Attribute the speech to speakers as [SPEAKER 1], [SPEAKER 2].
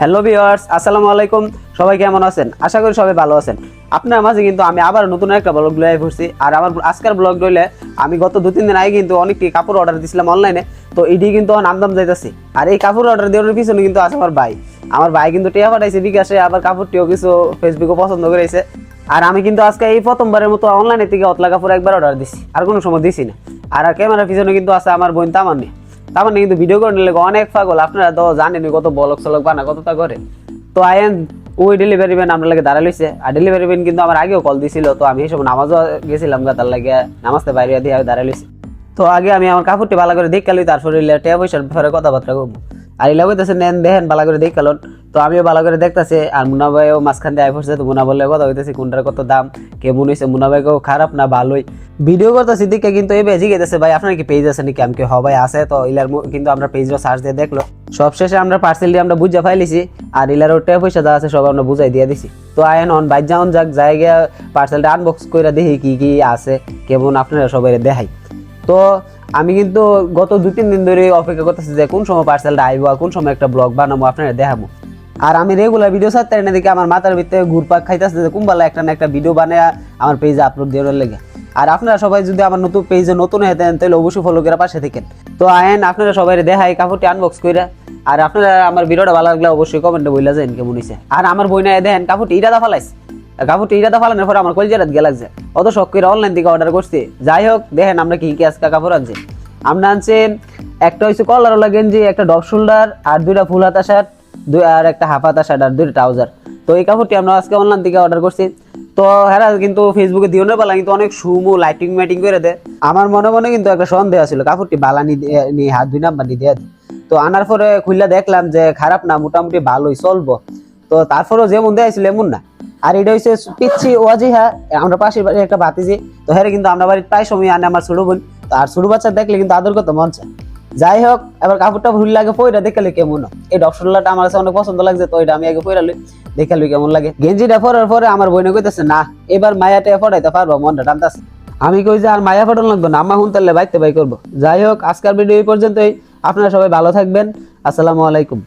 [SPEAKER 1] Hello viewers আসসালামু আলাইকুম। সবাই কেমন আছেন? আশা করি সবাই ভালো আছেন। আপনার মাঝে কিন্তু আমি আবার নতুন একটা ব্লগ লয়ে ঘুরছি। আর আমার আজকের ব্লগ রইলে আমি গত দু তিন দিন আগে কিন্তু অনেকটি কাপড় অর্ডার দিছিলাম অনলাইনে তো এটি কিন্তু নামদাম যাইতেছি। আর এই কাপড় অর্ডার দেওয়ার পিছনে কিন্তু আছে আমার ভাই। আমার ভাই কিন্তু টিয়া পাঠাইছে বিকাশে, আবার কাপড়টিও কিছু ফেসবুকে পছন্দ করেছে। আর আমি কিন্তু আজকে এই প্রথমবারের মতো অনলাইনে থেকে অতলা কাপড় একবার অর্ডার দিছি। আর কোনো সময় দিছি না। আর ক্যামেরার পিছনে কিন্তু আছে আমার বোন তামান্নি। তারপর কিন্তু ভিডিও করে নিলে অনেক পাগল। আপনারা তো জানেন কত বলক সলক বানা কতটা করে। তো আইন ওই ডেলিভারি ম্যান আপনার লাগে দাঁড়া লইছে। আর ডেলিভারি ম্যান কিন্তু আমার আগেও কল দিছিল, তো আমি এইসব নামাজও গেছিলাম গা, তার লাগে নামাজতে বাইরে দিয়ে দাঁড়া লইছে। তো আগে আমি আমার কাপড়টি ভালো করে দেখে তারপরে টেয়া পয়সার ব্যাপারে কথাবার্তা করব। আর এলা কইতেছে, নেন, দেখেন ভালো করে দেখে লন তো আমিও ভালো করে দেখতেছি, আর মুনা ভাইও মাঝখান দিয়ে আই পড়ছে, তো মুনা বললে, কথা হইতেছে কোনটার কত দাম কেমন হয়েছে মুনা ভাইকেও খারাপ না ভালোই? ভিডিও করতেছি দিকে কিন্তু এই বেজি গেতেছে ভাই, আপনার কি পেজ আছে নাকি? আমি কি হবাই আছে। তো ইলার কিন্তু আমরা পেজও সার্চ দিয়ে দেখল। সবশেষে আমরা পার্সেল দিয়ে আমরা বুঝা ফাইলিছি, আর ইলার ওটা পয়সা দেওয়া আছে সব আমরা বুঝাই দিয়ে দিছি। তো আয়ন অন বাইর যাওন, যাক জায়গা পার্সেলটা আনবক্স করে দেখি কি কি আছে। কেমন আপনারা সবাই দেখাই। তো আমি কিন্তু গত দু তিন দিন ধরে অপেক্ষা করতেছি যে কোন সময় পার্সেলটা আইবো কোন সময় একটা ব্লগ বানাবো, আপনারা দেখাবো। আর আমি রেগুলার ভিডিও ছাড়তে না, দেখে আমার মাথার ভিতরে ঘুরপাক খাইতেছে যে কুম্বালা একটা না একটা ভিডিও বানায় আমার পেজে আপলোড দেওয়ার লেগে। আর আপনারা সবাই যদি আমার নতুন পেজে নতুন হয়ে থাকেন, তাহলে অবশ্যই ফলো করে পাশে থাকেন। তো আয়েন, আপনারা সবাই দেখাই, কাপড়টি আনবক্স করে আর আপনারা আমার ভিডিওটা ভালো লাগলে অবশ্যই কমেন্টে বইলা যান কেমন হয়েছে আর আমার বই না দেখেন কাপড়টি ইরাদা ফালাইছে। কাপড়টি ফালানোর পর আমার লাগছে। অত শখ করে অনলাইন থেকে অর্ডার করছি। যাই হোক, দেখেন আমরা কি কি কাপড় আনছি। আমরা আনছি একটা হচ্ছে গেঞ্জি, একটা ডপ শোল্ডার আর দুইটা ফুল হাতা শার্ট দুই আর একটা হাফ হাতা শার্ট আর দুইটা ট্রাউজার তো এই কাপড়টি আমরা আজকে অনলাইন থেকে অর্ডার করছি। তো হ্যাঁ কিন্তু ফেসবুকে দিও না পালা কিন্তু অনেক সুমু লাইটিং মাইটিং করে দেয়। আমার মনে মনে কিন্তু একটা সন্দেহ ছিল কাপড়টি বালানি দিয়ে- নিয়ে হাত, দুই নাম্বার দিয়ে দেয় তো আনার পরে খুললা দেখলাম যে খারাপ না, মোটামুটি ভালোই চলবো। তো তারপরেও যেমন দেয়াছিল এমন না। আর এটা হচ্ছে পিচ্ছি ওয়াজি হ্যাঁ? আমরা পাশের বাড়ির একটা ভাতিজি তো হ্যাঁ কিন্তু আমরা বাড়ির প্রায় সময় আনে আমার ছোট বোন। তো আর ছোট বাচ্চা দেখলে কিন্তু আদর করতে মন যাই হোক, এবার কাপড়টা ভুল লাগে, পয়রা দেখলে কেমন। এই ডপসলাটা আমার কাছে অনেক পছন্দ লাগছে, তো এটা আমি আগে পয়রা লই দেখালি কেমন লাগে। গেঞ্জিটা পরার পরে আমার বোনে কইতেছে, না, এবার মায়াটা পড়াইতে পারব, মনটা টানতাছে। আমি কই যে, আর মায়া ফটন লাগবে না, আম্মা হুনতালে বাইতে বাই করব। যাই হোক, আজকের ভিডিও এই পর্যন্তই। আপনারা সবাই ভালো থাকবেন। আসসালামু আলাইকুম।